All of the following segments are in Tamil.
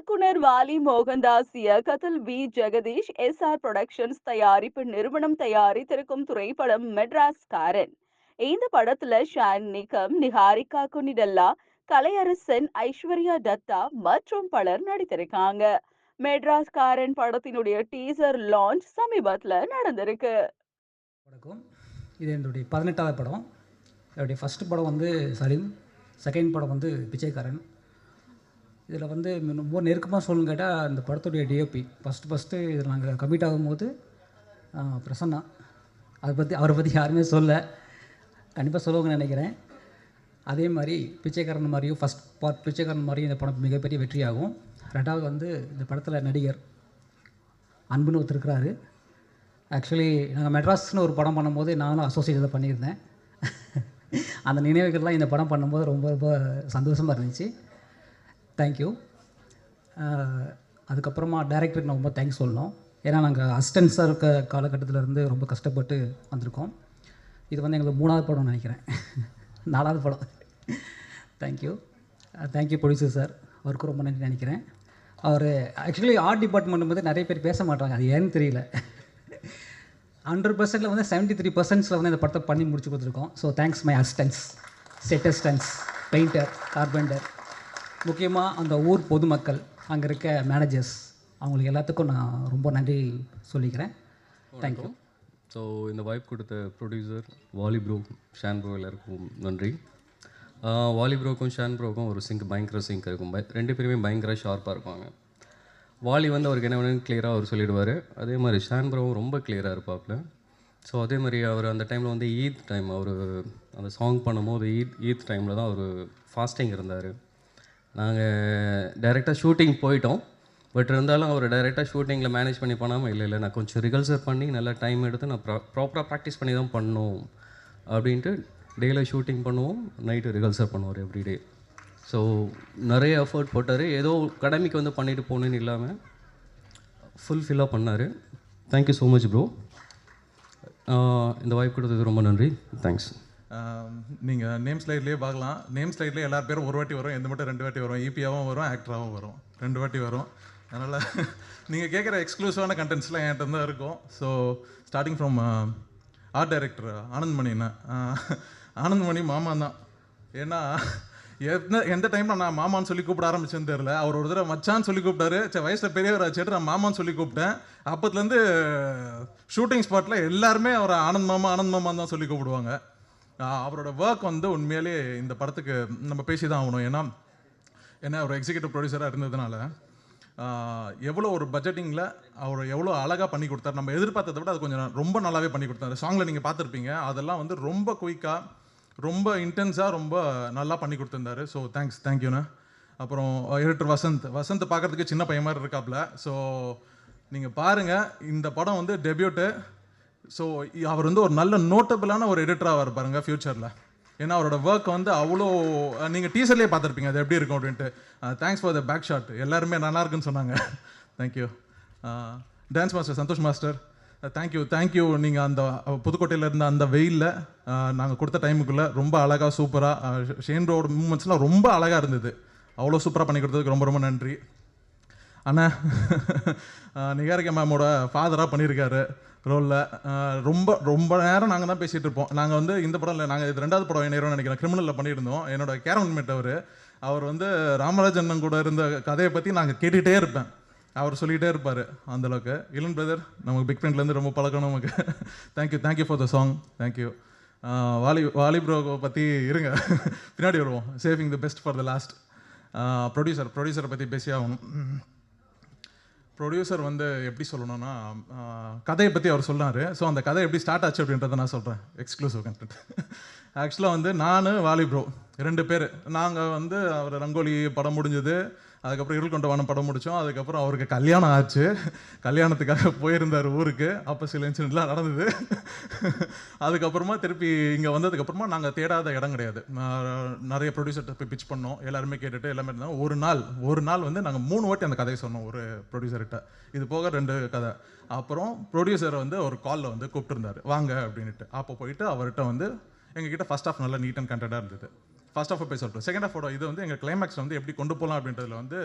இயக்குனர் வாலி மோகன்தாஸ் இயக்கத்தில் V. Jagadish S. R. Productions தயாரிப்பு நிறுவனம் தயாரித்திருக்கும் திரைப்படம் மெட்ராஸ் காரன் இந்த படத்துல ஷான் நிகம் நிஹாரிகா குனிடல்லா கலையரசன் ஐஸ்வர்யா தத்தா மற்றும் பலர் நடித்திருக்காங்க. மெட்ராஸ் காரன் படத்தினுடைய டீசர் லான்ச் சமீபத்தில் நடந்திருக்கு. வணக்கம். இது என்னுடைய பதினெட்டாவது படம். என்னுடைய ஃபஸ்ட் படம் வந்து சலீம். செகண்ட் படம் வந்து பிச்சைக்காரன். இதில் வந்து ரொம்ப நெருக்கமாக சொல்லணும்னு கேட்டால் இந்த படத்துடைய டிஓபி ஃபஸ்ட்டு ஃபஸ்ட்டு இதில் நாங்கள் கமிட் ஆகும்போது பிரசன்னா. அதை பற்றி அவரை பற்றி யாருமே சொல்ல கண்டிப்பாக சொல்லுவாங்கன்னு நினைக்கிறேன். அதே மாதிரி பிச்சைக்காரன் மாதிரியும் ஃபஸ்ட் பார்ட் பிச்சைக்காரன் மாதிரியும் இந்த படம் மிகப்பெரிய வெற்றியாகும். ரெண்டாவது வந்து இந்த படத்தில் நடிகர் அன்புன்னு ஒருத்தர் இருக்கிறாரு. ஆக்சுவலி நாங்கள் மெட்ராஸ்னு ஒரு படம் பண்ணும்போது நானும் அசோசியேட்டில் பண்ணியிருந்தேன். அந்த நினைவுகள்லாம் இந்த படம் பண்ணும்போது ரொம்ப ரொம்ப சந்தோஷமாக இருந்துச்சு. தேங்க்யூ அதுக்கப்புறமா டைரக்டருக்கு நான் ரொம்ப தேங்க்ஸ் சொல்லணும். ஏன்னா நாங்கள் அசிஸ்டன்ஸாக இருக்க காலகட்டத்தில் இருந்து ரொம்ப கஷ்டப்பட்டு வந்திருக்கோம். இது வந்து எங்களுக்கு மூணாவது படம்னு நினைக்கிறேன். நாலாவது படம். தேங்க்யூ தேங்க்யூ ப்ரொடியூசர் சார் அவருக்கு ரொம்ப நன்றி நினைக்கிறேன். அவர் ஆக்சுவலி ஆர்ட் டிபார்ட்மெண்ட் வந்து நிறைய பேர் பேச மாட்டாங்க. அது ஏன்னு தெரியல. ஹண்ட்ரட் பர்சன்ட்டில் வந்து செவன்ட்டி த்ரீ பர்சன்ட்ஸில் வந்து இந்த படத்தை பண்ணி முடிச்சு கொடுத்துருக்கோம். So thanks my assistants set assistants painter carpenter முக்கியமாக அந்த ஊர் பொதுமக்கள் அங்கே இருக்க மேனேஜர்ஸ் அவங்களுக்கு எல்லாத்துக்கும் நான் ரொம்ப நன்றி சொல்லிக்கிறேன். தேங்க்யூ ஸோ இந்த வாய்ப்பு கொடுத்த producer Vali bro Shaan bro எல்லாருக்கும் நன்றி. வாலி ப்ரோக்கும் ஷான் ப்ரோக்கும் ஒரு சிங்க் பயங்கர சிங்க் இருக்கும். ரெண்டு பேருமே பயங்கர ஷார்ப்பாக இருப்பாங்க. வாலி வந்து அவருக்கு என்ன வேணும்னு கிளியராக அவர் சொல்லிடுவார். அதே மாதிரி ஷான் ப்ரோவும் ரொம்ப கிளியராக இருப்பாப்புல. ஸோ அதே மாதிரி அவர் அந்த டைமில் வந்து ஈத் டைம் அவர் அந்த சாங் பண்ணும்போது ஈத் ஈத் டைமில் தான் அவர் ஃபாஸ்டிங் இருந்தார். நாங்கள் டைரெக்டாக ஷூட்டிங் போயிட்டோம். பட் இருந்தாலும் அவர் டைரெக்டாக ஷூட்டிங்கில் மேனேஜ் பண்ணி பண்ணாமல் இல்லை இல்லை நான் கொஞ்சம் ரிகல்சர் பண்ணி நல்லா டைம் எடுத்து நான் ப்ரா ப்ராப்பராக ப்ராக்டிஸ் பண்ணி தான் பண்ணணும் அப்படின்ட்டு டேயில் ஷூட்டிங் பண்ணுவோம் நைட்டு ரிகல்சர் பண்ணுவார் எவ்ரிடே ஸோ நிறைய எஃபர்ட் போட்டார். ஏதோ கடமைக்கு வந்து பண்ணிட்டு போகணுன்னு இல்லாமல் ஃபுல்ஃபில்லாக பண்ணார். தேங்க்யூ ஸோ மச் ப்ரோ இந்த வாய்ப்பு கொடுத்ததுக்கு ரொம்ப நன்றி. தேங்க்ஸ் நீங்கள் நேம் ஸ்லைட்லேயே பார்க்கலாம். நேம் ஸ்லைட்லேயே எல்லா பேரும் ஒரு வாட்டி வரும். எந்த மட்டும் ரெண்டு வாட்டி வரும். ஈபியாவும் வரும் ஆக்டராகவும் வரும். ரெண்டு வாட்டி வரும். அதனால் நீங்கள் கேட்குற எக்ஸ்க்ளூசிவான கண்டென்ட்ஸ்லாம் என்கிட்ட தான் இருக்கும். So starting from art director ஆனந்த்மணிண்ணா Anandmani மாமா தான். ஏன்னா எந்த எந்த டைமில் நான் மாமான்னு சொல்லி கூப்பிட ஆரம்பிச்சேன்னு தெரில அவர் ஒரு தடவை மச்சான்னு சொல்லி கூப்பிட்டாரு. சரி வயசில் பெரியவர் ஆச்சுட்டு நான் மாமான்னு சொல்லி கூப்பிட்டேன். அப்போத்துலேருந்து ஷூட்டிங் ஸ்பாட்டில் எல்லாருமே அவர் ஆனந்த் மாமா ஆனந்த் மாமான்னு தான் சொல்லி கூப்பிடுவாங்க. அவரோட ஒர்க் வந்து உண்மையிலே இந்த படத்துக்கு நம்ம பேசி தான் ஆகணும். ஏன்னா ஏன்னா அவர் எக்ஸிக்யூட்டிவ் ப்ரொடியூசராக இருந்ததுனால எவ்வளோ ஒரு பட்ஜெட்டிங்கில் அவர் எவ்வளோ அழகாக பண்ணி கொடுத்தாரு. நம்ம எதிர்பார்த்ததை விட அது கொஞ்சம் ரொம்ப நல்லாவே பண்ணி கொடுத்தாரு. சாங்கில் நீங்கள் பார்த்துருப்பீங்க. அதெல்லாம் வந்து ரொம்ப குயிக்காக ரொம்ப இன்டென்ஸாக ரொம்ப நல்லா பண்ணி கொடுத்துருந்தாரு. ஸோ தேங்க்ஸ் தேங்க்யூண்ணா அப்புறம் எடிட்டர் வசந்த். வசந்த் பார்க்கறதுக்கு சின்ன பையன் மாதிரி இருக்காப்புல ஸோ நீங்கள் பாருங்கள் இந்த படம் வந்து டெபியூட்டு ஸோ அவர் வந்து ஒரு நல்ல நோட்டபிளான ஒரு எடிட்டராக வர பாருங்க ஃப்யூச்சரில் ஏன்னா அவரோட ஒர்க் வந்து அவ்வளோ நீங்கள் டீசர்லேயே பார்த்துருப்பீங்க அது எப்படி இருக்கும் அப்படின்ட்டு. Thanks for the back shot எல்லாருமே நல்லா இருக்குன்னு சொன்னாங்க. Thank you dance master Santhosh master thank you thank you நீங்கள் அந்த புதுக்கோட்டையில் இருந்த அந்த வெயிலில் நாங்கள் கொடுத்த டைமுக்குள்ளே ரொம்ப அழகாக சூப்பராக ஷேன்ரோட மூமெண்ட்ஸ்லாம் ரொம்ப அழகாக இருந்தது. அவ்வளோ சூப்பராக பண்ணி கொடுத்ததுக்கு ரொம்ப ரொம்ப நன்றி. அண்ணா நிகாரிகா மேமோட ஃபாதராக பண்ணியிருக்காரு ரோலில் ரொம்ப ரொம்ப நேரம் நாங்கள் தான் பேசிகிட்டு இருப்போம். நாங்கள் வந்து இந்த படம் இல்லை நாங்கள் இது ரெண்டாவது படம் என்ன நினைக்கிறேன் கிரிமினலில் பண்ணியிருந்தோம். என்னோட கேரவன்மேட் அவர் அவர் வந்து ராமராஜன் கூட இருந்த கதையை பற்றி நாங்கள் கேட்டுகிட்டே இருப்பேன். அவர் சொல்லிகிட்டே இருப்பார் அந்தளவுக்கு இளன் பிரதர் நமக்கு பிக் ஃப்ரெண்ட்லேருந்து ரொம்ப பழக்கம் நமக்கு. Thank you thank you for the song thank you Vali Vali bro பற்றி இருங்க. பின்னாடி வருவோம். Saving the best for the last producer ப்ரொடியூசரை பற்றி பேசி ஆகணும். ப்ரொடியூசர் வந்து எப்படி சொல்லணும்னா கதையை பற்றி அவர் சொன்னார் ஸோ அந்த கதை எப்படி ஸ்டார்ட் ஆச்சு அப்படின்றத நான் சொல்கிறேன் எக்ஸ்க்ளூசிவ் கண்டென்ட் ஆக்சுவலாக வந்து நான் வாலி ப்ரோ ரெண்டு பேர். நாங்கள் வந்து அவர் ரங்கோலி படம் முடிஞ்சது. அதுக்கப்புறம் இருள் கொண்ட வானம் படம் முடித்தோம் அதுக்கப்புறம் அவருக்கு கல்யாணம் ஆச்சு. கல்யாணத்துக்காக போயிருந்தார் ஊருக்கு. அப்போ சில இன்சிடெண்ட்லாம் நடந்தது. அதுக்கப்புறமா திருப்பி இங்கே வந்ததுக்கப்புறமா நாங்கள் தேடாத இடம் கிடையாது. நான் நிறைய ப்ரொடியூசர்கிட்ட போய் பிச் பண்ணோம். எல்லாருமே கேட்டுட்டு எல்லாமே இருந்தாங்க. ஒரு நாள் ஒரு நாள் வந்து நாங்கள் மூணு வாட்டி அந்த கதையை சொன்னோம் ஒரு ப்ரொடியூசர்கிட்ட இது போக ரெண்டு கதை. அப்புறம் ப்ரொடியூசரை வந்து ஒரு காலில் வந்து கூப்பிட்டுருந்தார். வாங்க அப்படின்ட்டு அப்போ போயிட்டு அவர்கிட்ட வந்து எங்ககிட்ட ஃபர்ஸ்ட் ஆஃப் நல்லா நீட் அண்ட் கண்டடாக இருந்தது. ஃபர்ஸ்ட் ஆஃப் போய் சொல்லிட்டு செகண்ட் ஆஃபோட இது வந்து எங்கள் கிளைமேக்ஸ் வந்து எப்படி கொண்டு போகலாம் அப்படின்றதுல வந்து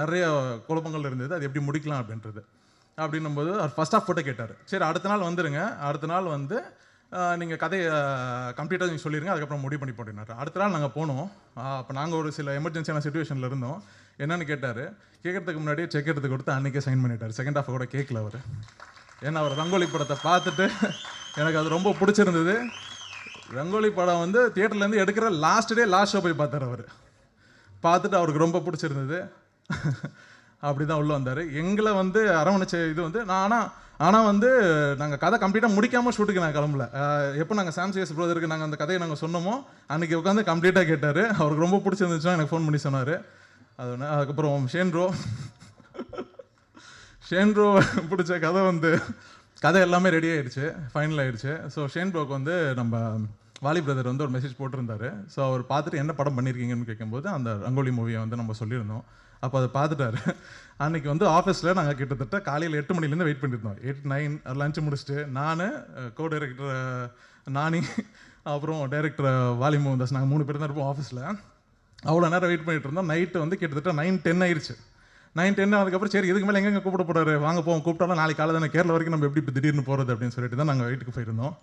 நிறைய குழப்பங்கள் இருந்தது. அது எப்படி முடிக்கலாம் அப்படின்றது. அப்படின்னும்போது அவர் ஃபர்ஸ்ட் ஆஃப் ஃபோட்டோ கேட்டார். சரி அடுத்த நாள் வந்துருங்க. அடுத்த நாள் வந்து நீங்கள் கதையை கம்ப்ளீட்டாக நீங்கள் சொல்லிடுங்க அதுக்கப்புறம் முடிவு பண்ணி போட்டினார். அடுத்த நாள் நாங்கள் போனோம். அப்போ நாங்கள் ஒரு சில எமர்ஜென்சியான சுச்சுவேஷனில் இருந்தோம். என்னென்னு கேட்டார்? கேட்கறதுக்கு முன்னாடியே செக் எடுத்து கொடுத்து அன்றைக்கே சைன் பண்ணிட்டார். செகண்ட் ஹாஃப் கூட கேட்கல அவர். ஏன்னா அவர் ரங்கோலி படத்தை பார்த்துட்டு எனக்கு அது ரொம்ப பிடிச்சிருந்தது. ரங்கோலி படம் வந்து தியேட்டர்லேருந்து எடுக்கிற லாஸ்ட் டே லாஸ்ட் ஷோ போய் பார்த்தார் அவர். பார்த்துட்டு அவருக்கு ரொம்ப பிடிச்சிருந்தது. அப்படி தான் உள்ளே வந்தார். எங்களை வந்து அரவணைச்ச இது வந்து நான் ஆனால் ஆனால் வந்து நாங்கள் கதை கம்ப்ளீட்டாக முடிக்காமல் ஷூட்டுக்கு நான் கிளம்பல. எப்போ நாங்கள் சாம்சிஎஸ் ப்ரோதருக்கு நாங்கள் அந்த கதையை நாங்கள் சொன்னோமோ அன்றைக்கி உட்காந்து கம்ப்ளீட்டாக கேட்டார். அவருக்கு ரொம்ப பிடிச்சிருந்துச்சுன்னா எனக்கு ஃபோன் பண்ணி சொன்னார். அது ஒன்று அதுக்கப்புறம் ஷேன்ரோ ஷேன்ரோ பிடிச்ச கதை வந்து கதை எல்லாமே ரெடி ஆயிடுச்சு ஃபைனல் ஆயிடுச்சு. ஸோ ஷேன் ப்ரோக் வந்து நம்ம வாலி பிரதர் வந்து ஒரு மெசேஜ் போட்டிருந்தாரு. ஸோ அவர் பார்த்துட்டு என்ன படம் பண்ணியிருக்கீங்கன்னு கேட்கும்போது அந்த ரங்கோலி மூவியை வந்து நம்ம சொல்லியிருந்தோம். அப்போ அதை பார்த்துட்டாரு. அன்னைக்கு வந்து ஆஃபீஸில் நாங்கள் கிட்டத்தட்ட காலையில் எட்டு மணிலேருந்து வெயிட் பண்ணியிருந்தோம். எயிட் நைன் லஞ்சு முடிச்சுட்டு நான் கோ டைரக்டர் நானி அப்புறம் டைரக்டர் வாலி மோகன்தாஸ் நாங்கள் மூணு பேர் தான் இருப்போம் ஆஃபீஸில் அவ்வளோ நேரம் வெயிட் பண்ணிட்டு இருந்தோம். நைட்டு வந்து கிட்டத்தட்ட நைன் டென் ஆயிடுச்சு நைன் டென் அதுக்கப்புறம் சரி இதுக்கு மேலே எங்கெங்க கூப்பிட போறாரு? வாங்க போவோம் கூப்பிட்டாலும் நாளைக்கு காலை தானே கேரளா வரைக்கும் நம்ம எப்படி இப்போ திடீர்னு போகிறது அப்படின்னு சொல்லிட்டு தான் நாங்கள் வீட்டுக்கு போயிருந்தோம்.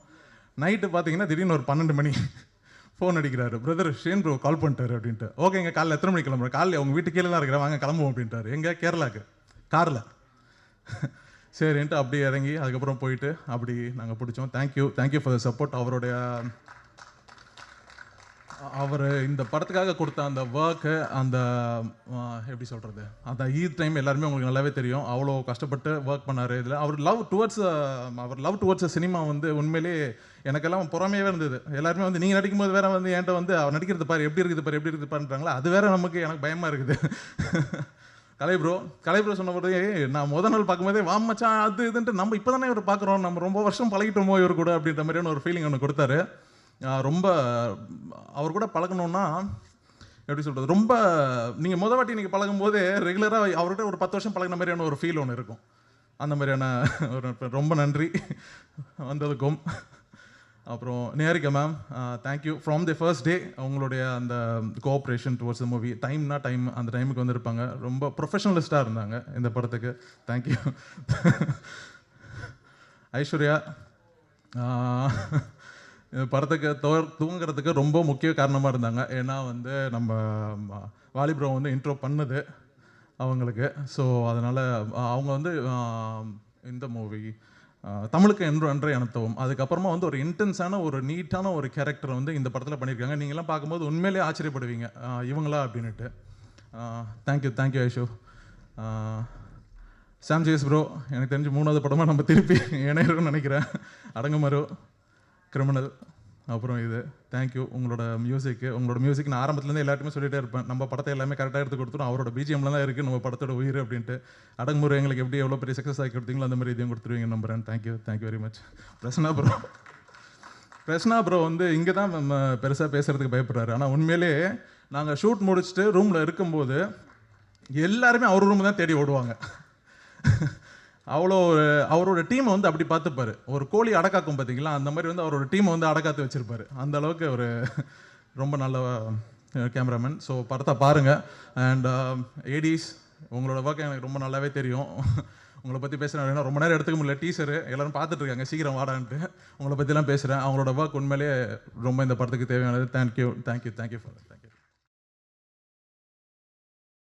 நைட்டு பார்த்தீங்கன்னா திடீர்னு ஒரு பன்னெண்டு மணி ஃபோன் அடிக்கிறாரு. பிரதர் ஷேன் ப்ரோ கால் பண்ணிட்டாரு அப்படின்ட்டு. ஓகேங்க காலையில் எத்தனை மணிக்கு கிளம்புறேன் காலையில் உங்கள் வீட்டு கீழே தான் இருக்கிறேன். வாங்க கிளம்புவோம் அப்படின்ட்டாரு. எங்கே? கேரளாவுக்கு காரில் சரின்ட்டு அப்படியே இறங்கி அதுக்கப்புறம் போயிட்டு அப்படி நாங்கள் பிடிச்சோம். Thank you thank you for the support அவருடைய அவர் இந்த படத்துக்காக கொடுத்த அந்த ஒர்க்கு அந்த எப்படி சொல்கிறது அந்த ஈத் டைம் எல்லாருமே உங்களுக்கு நல்லாவே தெரியும். அவ்வளோ கஷ்டப்பட்டு ஒர்க் பண்ணார். இதில் அவர் லவ் டுவர்ட்ஸ் அவர் லவ் டுவர்ட்ஸ் சினிமா வந்து உண்மையிலேயே எனக்கெல்லாம் புறமையாவே இருந்தது. எல்லாருமே வந்து நீங்கள் நடிக்கும்போது வேற வந்து என்கிட்ட வந்து அவர் நடிக்கிறது பாரு எப்படி இருக்குது பாரு எப்படி இருக்குது பாருன்றாங்களா? அது வேற நமக்கு எனக்கு பயமாக இருக்குது. கலை ப்ரோ கலை ப்ரோ சொன்ன போதே நான் முத நாள் பார்க்கும்போதே வா மச்சான் அது இதுன்ட்டு நம்ம இப்போ தானே இவர் பார்க்குறோம். நம்ம ரொம்ப வருஷம் பழகிட்டோமோ இவர் கூட? அப்படின்ற மாதிரியான ஒரு ஃபீலிங் ஒன்று கொடுத்தாரு. ரொம்ப அவர் கூட பழகணும்னா எப்படி சொல்கிறது ரொம்ப நீங்கள் முத வாட்டி நீங்கள் பழகும்போதே ரெகுலராக அவர்கிட்ட ஒரு பத்து வருஷம் பழகின மாதிரியான ஒரு ஃபீல் ஒன்று இருக்கும். அந்த மாதிரியான ஒரு ரொம்ப நன்றி. வந்ததுக்கும். அப்புறம் நேரிக்க ma'am thank you from the first day அவங்களுடைய அந்த கோஆப்ரேஷன் டுவர்ட்ஸ் த மூவி டைம்னா டைம் அந்த டைமுக்கு வந்திருப்பாங்க. ரொம்ப ப்ரொஃபஷனலிஸ்ட்டாக இருந்தாங்க இந்த படத்துக்கு. தேங்க்யூ ஐஸ்வர்யா படத்துக்கு தோ தூங்குறதுக்கு ரொம்ப முக்கிய காரணமாக இருந்தாங்க. ஏன்னா வந்து நம்ம ம, வாலிபுரம் வந்து இன்ட்ரோ பண்ணுது அவங்களுக்கு. ஸோ அதனால் அவங்க வந்து இந்த மூவி தமிழுக்கு என்று அன்றை அனுத்தவும். அதுக்கப்புறமா வந்து ஒரு இன்டென்ஸான ஒரு நீட்டான ஒரு கேரக்டர் வந்து இந்த படத்தில் பண்ணியிருக்காங்க நீங்களாம் பார்க்கும்போது உண்மையிலேயே ஆச்சரியப்படுவீங்க. இவங்களா அப்படின்னுட்டு. தேங்க்யூ தேங்க்யூ ஐஷோ சாம் ஜேஸ் ப்ரோ எனக்கு தெரிஞ்சு மூணாவது படமாக நம்ம திருப்பி இணையரும்னு நினைக்கிறேன். அடங்குமாரோ கிரிமினல் அப்புறம் இது. தேங்க்யூ உங்களோட மியூசிக்கு உங்களோட மியூசிக் நான் ஆரம்பத்துலேருந்து எல்லாருமே சொல்லிகிட்டே இருப்பேன். நம்ம படத்தை எல்லாமே கரெக்டாக எடுத்து கொடுத்துரும் அவரோட பிஜிஎம்லாம் தான் இருக்குது நம்ம படத்தோட உயிர் அப்படின்ட்டு. அடங்குமுறை எங்களுக்கு எப்படி எவ்வளோ பெரிய சக்ஸஸ் ஆகி கொடுத்தீங்களோ அந்த மாதிரி இதையும் கொடுத்துருவீங்க நம்புறேன். Thank you thank you very much Prasanna bro Prasanna bro வந்து இங்கே தான் நம்ம பெருசாக பேசுகிறதுக்கு பயப்படுறாரு. ஆனால் உண்மையிலே நாங்கள் ஷூட் முடிச்சுட்டு ரூமில் இருக்கும்போது எல்லாருமே அவர் ரூம் தான் தேடி ஓடுவாங்க. அவ்வளோ அவரோட டீமை வந்து அப்படி பார்த்துப்பாரு. ஒரு கோழி அடக்காக்கும் பார்த்தீங்களா அந்த மாதிரி வந்து அவரோட டீமை வந்து அடக்காத்து வச்சுருப்பாரு. அந்த அளவுக்கு ஒரு ரொம்ப நல்ல கேமராமேன் ஸோ படத்தை பாருங்கள் அண்ட் ஏடிஸ் உங்களோட ஒர்க் எனக்கு ரொம்ப நல்லாவே தெரியும். உங்களை பற்றி பேசுகிறேன் ரொம்ப நேரம் எடுத்துக்க முடியல. டீச்சரு எல்லோரும் பார்த்துட்ருக்காங்க சீக்கிரம் வாடான்ட்டு. உங்களை பற்றிலாம் பேசுகிறேன் அவங்களோட ஒர்க் உண்மையிலேயே ரொம்ப இந்த படத்துக்கு தேவையானது. Thank you thank you thank you for thank you